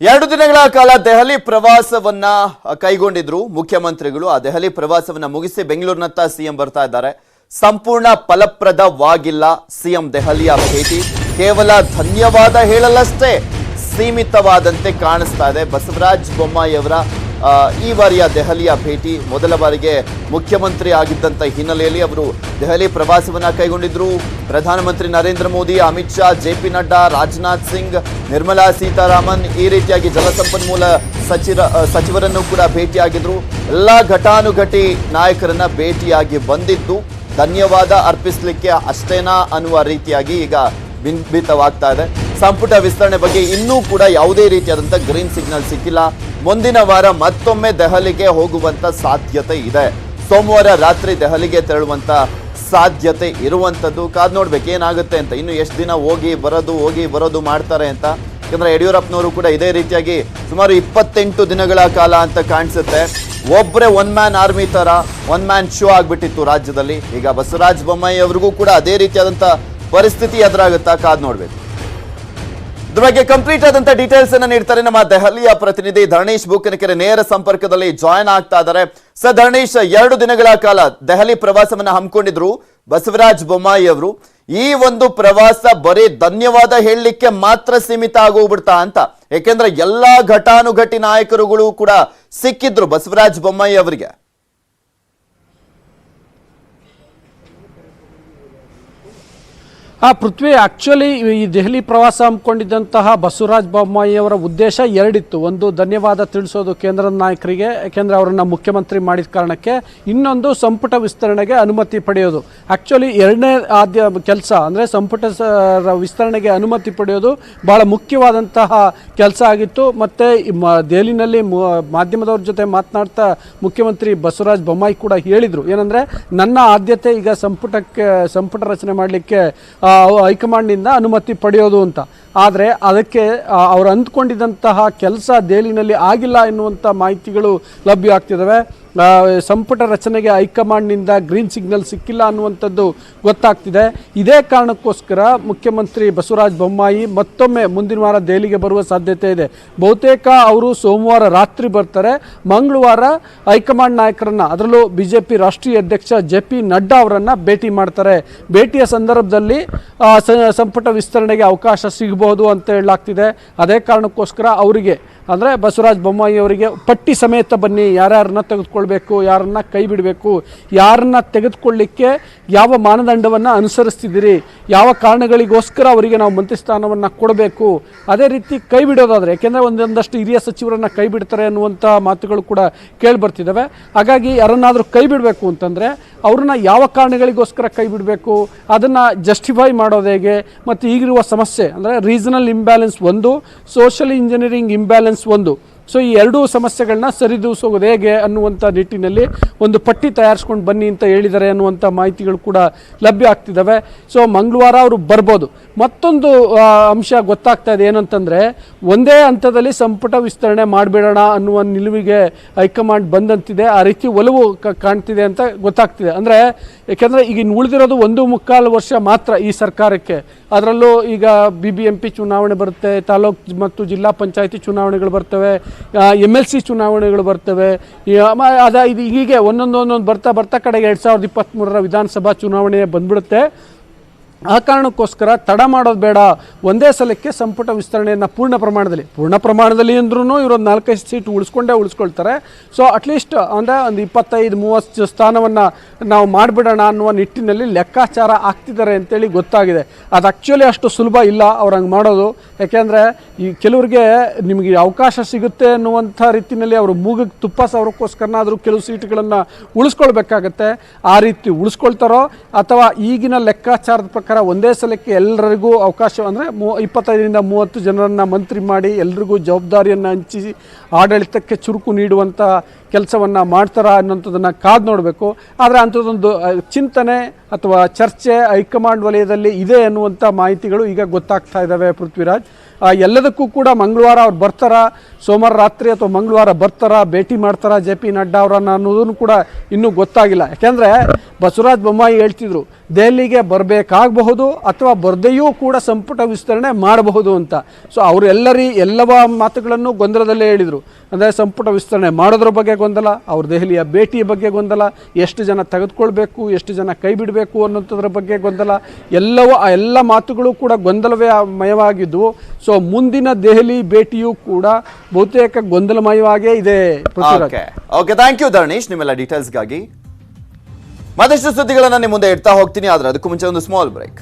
ಎರಡು ದಿನಗಳ ಕಾಲ ದೆಹಲಿ ಪ್ರವಾಸವನ್ನ ಕೈಗೊಂಡಿದ್ರು ಮುಖ್ಯಮಂತ್ರಿಗಳು. ಆ ದೆಹಲಿ ಪ್ರವಾಸವನ್ನ ಮುಗಿಸಿ ಬೆಂಗಳೂರಿನತ್ತ ಸಿಎಂ ಬರ್ತಾ ಇದ್ದಾರೆ. ಸಂಪೂರ್ಣ ಫಲಪ್ರದವಾಗಿಲ್ಲ ಸಿಎಂ ದೆಹಲಿಯ ಭೇಟಿ. ಕೇವಲ ಧನ್ಯವಾದ ಹೇಳಲಷ್ಟೇ ಸೀಮಿತವಾದಂತೆ ಕಾಣಿಸ್ತಾ ಇದೆ. ಬಸವರಾಜ ಬೊಮ್ಮಾಯಿ ಅವರ ಆ, ಈ ಬಾರಿಯ ದೆಹಲಿಯ ಭೇಟಿ ಮೊದಲ ಬಾರಿಗೆ ಮುಖ್ಯಮಂತ್ರಿ ಆಗಿದ್ದಂಥ ಹಿನ್ನೆಲೆಯಲ್ಲಿ ಅವರು ದೆಹಲಿ ಪ್ರವಾಸವನ್ನು ಕೈಗೊಂಡಿದ್ದರು ಪ್ರಧಾನಮಂತ್ರಿ ನರೇಂದ್ರ ಮೋದಿ, ಅಮಿತ್ ಶಾ, ಜೆ ಪಿ ನಡ್ಡಾ, ರಾಜನಾಥ್ ಸಿಂಗ್, ನಿರ್ಮಲಾ ಸೀತಾರಾಮನ್ ಈ ರೀತಿಯಾಗಿ ಜಲಸಂಪನ್ಮೂಲ ಸಚಿವ ಸಚಿವರನ್ನು ಕೂಡ ಭೇಟಿಯಾಗಿದ್ದರು ಎಲ್ಲ ಘಟಾನುಘಟಿ ನಾಯಕರನ್ನ ಭೇಟಿಯಾಗಿ ಬಂದಿದ್ದು. ಧನ್ಯವಾದ ಅರ್ಪಿಸಲಿಕ್ಕೆ ಅಷ್ಟೇನಾ ಅನ್ನುವ ರೀತಿಯಾಗಿ ಈಗ ಬಿಂಬಿತವಾಗ್ತಾ ಇದೆ. ಸಂಪುಟ ವಿಸ್ತರಣೆ ಬಗ್ಗೆ ಇನ್ನೂ ಕೂಡ ಯಾವುದೇ ರೀತಿಯಾದಂಥ ಗ್ರೀನ್ ಸಿಗ್ನಲ್ ಸಿಕ್ಕಿಲ್ಲ. ಮುಂದಿನ ವಾರ ಮತ್ತೊಮ್ಮೆ ದೆಹಲಿಗೆ ಹೋಗುವಂಥ ಸಾಧ್ಯತೆ ಇದೆ. ಸೋಮವಾರ ರಾತ್ರಿ ದೆಹಲಿಗೆ ತೆರಳುವಂಥ ಸಾಧ್ಯತೆ ಇರುವಂಥದ್ದು. ಕಾದ್ ನೋಡ್ಬೇಕು ಏನಾಗುತ್ತೆ ಅಂತ. ಇನ್ನು ಎಷ್ಟು ದಿನ ಹೋಗಿ ಬರೋದು ಹೋಗಿ ಬರೋದು ಮಾಡ್ತಾರೆ ಅಂತ. ಯಾಕಂದ್ರೆ ಯಡಿಯೂರಪ್ಪನವರು ಕೂಡ ಇದೇ ರೀತಿಯಾಗಿ ಸುಮಾರು ಇಪ್ಪತ್ತೆಂಟು ದಿನಗಳ ಕಾಲ ಅಂತ ಕಾಣಿಸುತ್ತೆ. ಒಬ್ಬರೇ ಒನ್ ಮ್ಯಾನ್ ಆರ್ಮಿ ತರ ಒನ್ ಮ್ಯಾನ್ ಶೋ ಆಗ್ಬಿಟ್ಟಿತ್ತು ರಾಜ್ಯದಲ್ಲಿ. ಈಗ ಬಸವರಾಜ ಬೊಮ್ಮಾಯಿ ಅವ್ರಿಗೂ ಕೂಡ ಅದೇ ರೀತಿಯಾದಂತ ಪರಿಸ್ಥಿತಿ ಎದುರಾಗುತ್ತಾ ಕಾದ್ ನೋಡ್ಬೇಕು. ಇದ್ರ ಬಗ್ಗೆ ಕಂಪ್ಲೀಟ್ ಆದಂತ ಡೀಟೇಲ್ಸ್ ಅನ್ನ ನೀಡ್ತಾರೆ ನಮ್ಮ ದೆಹಲಿಯ ಪ್ರತಿನಿಧಿ ಧರಣೇಶ್ ಬೂಕನಕೆರೆ. ನೇರ ಸಂಪರ್ಕದಲ್ಲಿ ಜಾಯ್ನ್ ಆಗ್ತಾ ಇದ್ದಾರೆ. ಸರ್ ಧರಣೇಶ್, ಎರಡು ದಿನಗಳ ಕಾಲ ದೆಹಲಿ ಪ್ರವಾಸವನ್ನ ಹಮ್ಮಿಕೊಂಡಿದ್ರು ಬಸವರಾಜ್ ಬೊಮ್ಮಾಯಿ ಅವರು. ಈ ಒಂದು ಪ್ರವಾಸ ಬರೀ ಧನ್ಯವಾದ ಹೇಳಲಿಕ್ಕೆ ಮಾತ್ರ ಸೀಮಿತ ಆಗೋಗ್ಬಿಡ್ತಾ ಅಂತ. ಯಾಕೆಂದ್ರೆ ಎಲ್ಲಾ ಘಟಾನುಘಟಿ ನಾಯಕರುಗಳು ಕೂಡ ಸಿಕ್ಕಿದ್ರು ಬಸವರಾಜ್ ಬೊಮ್ಮಾಯಿ ಅವರಿಗೆ. ಆ ಪೃಥ್ವಿ ಆಕ್ಚುಲಿ ಈ ದೆಹಲಿ ಪ್ರವಾಸ ಹಮ್ಮಿಕೊಂಡಿದ್ದಂತಹ ಬಸವರಾಜ ಬೊಮ್ಮಾಯಿಯವರ ಉದ್ದೇಶ ಎರಡಿತ್ತು. ಒಂದು, ಧನ್ಯವಾದ ತಿಳಿಸೋದು ಕೇಂದ್ರ ನಾಯಕರಿಗೆ, ಯಾಕೆಂದರೆ ಅವರನ್ನ ಮುಖ್ಯಮಂತ್ರಿ ಮಾಡಿದ ಕಾರಣಕ್ಕೆ. ಇನ್ನೊಂದು, ಸಂಪುಟ ವಿಸ್ತರಣೆಗೆ ಅನುಮತಿ ಪಡೆಯೋದು. ಆ್ಯಕ್ಚುಲಿ ಎರಡನೇ ಆದ್ಯ ಕೆಲಸ, ಅಂದರೆ ಸಂಪುಟ ವಿಸ್ತರಣೆಗೆ ಅನುಮತಿ ಪಡೆಯೋದು ಭಾಳ ಮುಖ್ಯವಾದಂತಹ ಕೆಲಸ ಆಗಿತ್ತು. ಮತ್ತು ದೆಹಲಿನಲ್ಲಿ ಮಾಧ್ಯಮದವ್ರ ಜೊತೆ ಮಾತನಾಡ್ತಾ ಮುಖ್ಯಮಂತ್ರಿ ಬಸವರಾಜ ಬೊಮ್ಮಾಯಿ ಕೂಡ ಹೇಳಿದರು. ಏನಂದರೆ, ನನ್ನ ಆದ್ಯತೆ ಈಗ ಸಂಪುಟಕ್ಕೆ, ಸಂಪುಟ ರಚನೆ ಮಾಡಲಿಕ್ಕೆ ಹೈಕಮಾಂಡ್ನಿಂದ ಅನುಮತಿ ಪಡೆಯೋದು ಅಂತ. ಆದರೆ ಅದಕ್ಕೆ ಅವರು ಅಂದ್ಕೊಂಡಿದ್ದಂತಹ ಕೆಲಸ ದೆಹಲಿನಲ್ಲಿ ಆಗಿಲ್ಲ ಎನ್ನುವಂಥ ಮಾಹಿತಿಗಳು ಲಭ್ಯ ಆಗ್ತಿದ್ದಾವೆ. ಸಂಪುಟ ರಚನೆಗೆ ಹೈಕಮಾಂಡ್ನಿಂದ ಗ್ರೀನ್ ಸಿಗ್ನಲ್ ಸಿಕ್ಕಿಲ್ಲ ಅನ್ನುವಂಥದ್ದು ಗೊತ್ತಾಗ್ತಿದೆ. ಇದೇ ಕಾರಣಕ್ಕೋಸ್ಕರ ಮುಖ್ಯಮಂತ್ರಿ ಬಸವರಾಜ ಬೊಮ್ಮಾಯಿ ಮತ್ತೊಮ್ಮೆ ಮುಂದಿನ ವಾರ ದೆಹಲಿಗೆ ಬರುವ ಸಾಧ್ಯತೆ ಇದೆ. ಬಹುತೇಕ ಅವರು ಸೋಮವಾರ ರಾತ್ರಿ ಬರ್ತಾರೆ. ಮಂಗಳವಾರ ಹೈಕಮಾಂಡ್ ನಾಯಕರನ್ನ, ಅದರಲ್ಲೂ ಬಿ ಜೆ ಪಿ ರಾಷ್ಟ್ರೀಯ ಅಧ್ಯಕ್ಷ ಜೆ ಪಿ ನಡ್ಡಾ ಅವರನ್ನು ಭೇಟಿ ಮಾಡ್ತಾರೆ. ಭೇಟಿಯ ಸಂದರ್ಭದಲ್ಲಿ ಸಂಪುಟ ವಿಸ್ತರಣೆಗೆ ಅವಕಾಶ ಸಿಗಬಹುದು ಅಂತ ಹೇಳಲಾಗ್ತಿದೆ. ಅದೇ ಕಾರಣಕ್ಕೋಸ್ಕರ ಅವರಿಗೆ ಅಂದರೆ ಬಸವರಾಜ ಬೊಮ್ಮಾಯಿ ಅವರಿಗೆ ಪಟ್ಟಿ ಸಮೇತ ಬನ್ನಿ, ಯಾರ್ಯಾರನ್ನ ತೆಗೆದುಕೊಳ್ಬೇಕು, ಯಾರನ್ನ ಕೈ ಬಿಡಬೇಕು, ಯಾರನ್ನ ತೆಗೆದುಕೊಳ್ಳಿಕ್ಕೆ ಯಾವ ಮಾನದಂಡವನ್ನು ಅನುಸರಿಸ್ತಿದ್ದೀರಿ, ಯಾವ ಕಾರಣಗಳಿಗೋಸ್ಕರ ಅವರಿಗೆ ನಾವು ಮಂತ್ರಿ ಸ್ಥಾನವನ್ನು ಕೊಡಬೇಕು, ಅದೇ ರೀತಿ ಕೈ ಬಿಡೋದಾದರೆ, ಯಾಕೆಂದರೆ ಒಂದೊಂದಷ್ಟು ಹಿರಿಯ ಸಚಿವರನ್ನು ಕೈ ಬಿಡ್ತಾರೆ ಅನ್ನುವಂಥ ಮಾತುಗಳು ಕೂಡ ಕೇಳಿ ಬರ್ತಿದ್ದಾವೆ ಹಾಗಾಗಿ ಯಾರನ್ನಾದರೂ ಕೈ ಬಿಡಬೇಕು ಅಂತಂದರೆ, ಅವ್ರನ್ನ ಯಾವ ಕಾರಣಗಳಿಗೋಸ್ಕರ ಕೈ ಬಿಡಬೇಕು, ಅದನ್ನು ಜಸ್ಟಿಫೈ ಮಾಡೋದು ಹೇಗೆ, ಮತ್ತು ಈಗಿರುವ ಸಮಸ್ಯೆ, ಅಂದರೆ ರೀಜನಲ್ ಇಂಬ್ಯಾಲೆನ್ಸ್ ಒಂದು ಸೋಷಿಯಲ್ ಇಂಜಿನಿಯರಿಂಗ್ ಇಂಬ್ಯಾಲೆನ್ಸ್ ಒಂದು. ಸೊ ಈ ಎರಡೂ ಸಮಸ್ಯೆಗಳನ್ನ ಸರಿದೂಸೋದು ಹೇಗೆ ಅನ್ನುವಂಥ ನಿಟ್ಟಿನಲ್ಲಿ ಒಂದು ಪಟ್ಟಿ ತಯಾರಿಸ್ಕೊಂಡು ಬನ್ನಿ ಅಂತ ಹೇಳಿದ್ದಾರೆ ಅನ್ನುವಂಥ ಮಾಹಿತಿಗಳು ಕೂಡ ಲಭ್ಯ ಆಗ್ತಿದ್ದಾವೆ. ಸೊ ಮಂಗಳವಾರ ಅವರು ಬರ್ಬೋದು. ಮತ್ತೊಂದು ಅಂಶ ಗೊತ್ತಾಗ್ತಾ ಇದೆ ಏನಂತಂದರೆ, ಒಂದೇ ಹಂತದಲ್ಲಿ ಸಂಪುಟ ವಿಸ್ತರಣೆ ಮಾಡಿಬಿಡೋಣ ಅನ್ನುವ ನಿಲುವಿಗೆ ಹೈಕಮಾಂಡ್ ಬಂದಂತಿದೆ. ಆ ರೀತಿ ಒಲವು ಕಾಣ್ತಿದೆ ಅಂತ ಗೊತ್ತಾಗ್ತಿದೆ. ಅಂದರೆ ಏಕೆಂದರೆ ಈಗ ಇನ್ನು ಉಳಿದಿರೋದು ಒಂದು ಮುಕ್ಕಾಲು ವರ್ಷ ಮಾತ್ರ ಈ ಸರ್ಕಾರಕ್ಕೆ. ಅದರಲ್ಲೂ ಈಗ ಬಿ ಬಿ ಎಂ ಪಿ ಚುನಾವಣೆ ಬರುತ್ತೆ, ತಾಲೂಕು ಮತ್ತು ಜಿಲ್ಲಾ ಪಂಚಾಯಿತಿ ಚುನಾವಣೆಗಳು ಬರ್ತವೆ ಎಂ ಎಲ್ ಸಿ ಚುನಾವಣೆಗಳು ಬರ್ತವೆ. ಅದ ಇದು ಹೀಗೆ ಒಂದೊಂದು ಒಂದೊಂದು ಬರ್ತಾ ಬರ್ತಾ ಕಡೆಗೆ ಎರಡು ಸಾವಿರದ ಇಪ್ಪತ್ತ್ಮೂರರ ವಿಧಾನಸಭಾ ಚುನಾವಣೆ ಬಂದ್ಬಿಡುತ್ತೆ. ಆ ಕಾರಣಕ್ಕೋಸ್ಕರ ತಡ ಮಾಡೋದು ಬೇಡ. ಒಂದೇ ಸಲಕ್ಕೆ ಸಂಪುಟ ವಿಸ್ತರಣೆಯನ್ನು ಪೂರ್ಣ ಪ್ರಮಾಣದಲ್ಲಿ. ಪೂರ್ಣ ಪ್ರಮಾಣದಲ್ಲಿ ಅಂದ್ರೂ ಇವರೊಂದು ನಾಲ್ಕೈದು ಸೀಟ್ ಉಳಿಸ್ಕೊಂಡೇ ಉಳಿಸ್ಕೊಳ್ತಾರೆ. ಸೊ ಅಟ್ಲೀಸ್ಟ್ ಅಂದರೆ ಒಂದು ಇಪ್ಪತ್ತೈದು, ಮೂವತ್ತು ಸ್ಥಾನವನ್ನು ನಾವು ಮಾಡಿಬಿಡೋಣ ಅನ್ನುವ ನಿಟ್ಟಿನಲ್ಲಿ ಲೆಕ್ಕಾಚಾರ ಆಗ್ತಿದ್ದಾರೆ ಅಂತೇಳಿ ಗೊತ್ತಾಗಿದೆ. ಅದು ಆ್ಯಕ್ಚುಲಿ ಅಷ್ಟು ಸುಲಭ ಇಲ್ಲ ಅವ್ರು ಹಂಗೆ ಮಾಡೋದು. ಯಾಕೆಂದರೆ ಈ ಕೆಲವ್ರಿಗೆ ನಿಮಗೆ ಅವಕಾಶ ಸಿಗುತ್ತೆ ಅನ್ನುವಂಥ ರೀತಿಯಲ್ಲಿ ಅವರು ಮೂಗಕ್ಕೆ ತುಪ್ಪ ಸಾವಿರಕ್ಕೋಸ್ಕರನಾದರೂ ಕೆಲವು ಸೀಟ್ಗಳನ್ನು ಉಳಿಸ್ಕೊಳ್ಬೇಕಾಗತ್ತೆ. ಆ ರೀತಿ ಉಳಿಸ್ಕೊಳ್ತಾರೋ ಅಥವಾ ಈಗಿನ ಲೆಕ್ಕಾಚಾರದ ಪ್ರಕಾರ ಒಂದೇ ಸಲಕ್ಕೆ ಎಲ್ಲರಿಗೂ ಅವಕಾಶ ಅಂದರೆ ಮೂ ಇಪ್ಪತ್ತೈದರಿಂದ ಮೂವತ್ತು ಜನರನ್ನು ಮಂತ್ರಿ ಮಾಡಿ ಎಲ್ರಿಗೂ ಜವಾಬ್ದಾರಿಯನ್ನು ಹಂಚಿ ಆಡಳಿತಕ್ಕೆ ಚುರುಕು ನೀಡುವಂಥ ಕೆಲಸವನ್ನು ಮಾಡ್ತಾರಾ ಅನ್ನೋಂಥದ್ದನ್ನು ಕಾದು ನೋಡಬೇಕು. ಆದರೆ ಅಂಥದ್ದೊಂದು ಚಿಂತನೆ ಅಥವಾ ಚರ್ಚೆ ಹೈಕಮಾಂಡ್ ವಲಯದಲ್ಲಿ ಇದೆ ಅನ್ನುವಂಥ ಮಾಹಿತಿಗಳು ಈಗ ಗೊತ್ತಾಗ್ತಾ ಇದ್ದಾವೆ ಪೃಥ್ವಿರಾಜ್. ಎಲ್ಲದಕ್ಕೂ ಕೂಡ ಮಂಗಳವಾರ ಅವ್ರು ಬರ್ತಾರಾ? ಸೋಮವಾರ ರಾತ್ರಿ ಅಥವಾ ಮಂಗಳವಾರ ಬರ್ತಾರಾ? ಭೇಟಿ ಮಾಡ್ತಾರಾ? ಜೆ ಪಿ ನಡ್ಡಾ ಅವರನ್ನು ಅನ್ನೋದನ್ನು ಕೂಡ ಇನ್ನೂ ಗೊತ್ತಾಗಿಲ್ಲ. ಯಾಕೆಂದರೆ ಬಸವರಾಜ್ ಬೊಮ್ಮಾಯಿ ಹೇಳ್ತಿದ್ರು ದೆಹಲಿಗೆ ಬರಬೇಕಾಗಬಹುದು ಅಥವಾ ಬರದೆಯೂ ಕೂಡ ಸಂಪುಟ ವಿಸ್ತರಣೆ ಮಾಡಬಹುದು ಅಂತ. ಸೊ ಅವರೆಲ್ಲರಿ ಎಲ್ಲವ ಮಾತುಗಳನ್ನು ಗೊಂದಲದಲ್ಲೇ ಹೇಳಿದರು. ಅಂದರೆ ಸಂಪುಟ ವಿಸ್ತರಣೆ ಮಾಡೋದ್ರ ಬಗ್ಗೆ ಗೊಂದಲ, ಅವ್ರ ದೆಹಲಿಯ ಭೇಟಿಯ ಬಗ್ಗೆ ಗೊಂದಲ, ಎಷ್ಟು ಜನ ತೆಗೆದುಕೊಳ್ಬೇಕು, ಎಷ್ಟು ಜನ ಕೈ ಬಿಡಬೇಕು ಅನ್ನೋಂಥದ್ರ ಬಗ್ಗೆ ಗೊಂದಲ, ಎಲ್ಲವೂ, ಆ ಎಲ್ಲ ಮಾತುಗಳು ಕೂಡ ಗೊಂದಲವೇ ಮಯವಾಗಿದ್ದವು ಸೊ ಮುಂದಿನ ದೆಹಲಿ ಭೇಟಿಯೂ ಕೂಡ ಬಹುತೇಕ ಗೊಂದಲಮಯವಾಗೇ ಇದೆ. ಓಕೆ ಥ್ಯಾಂಕ್ ಯು ಧರಣೇಶ್ ನಿಮ್ಮೆಲ್ಲ ಡೀಟೇಲ್ಸ್ಗಾಗಿ ಮತ್ತಷ್ಟು ಸುದ್ದಿಗಳನ್ನ ನಿಮ್ಮ ಮುಂದೆ ಇಡ್ತಾ ಹೋಗ್ತೀನಿ ಆದ್ರೆ ಅದಕ್ಕೂ ಮುಂಚೆ ಒಂದು ಸ್ಮಾಲ್ ಬ್ರೇಕ್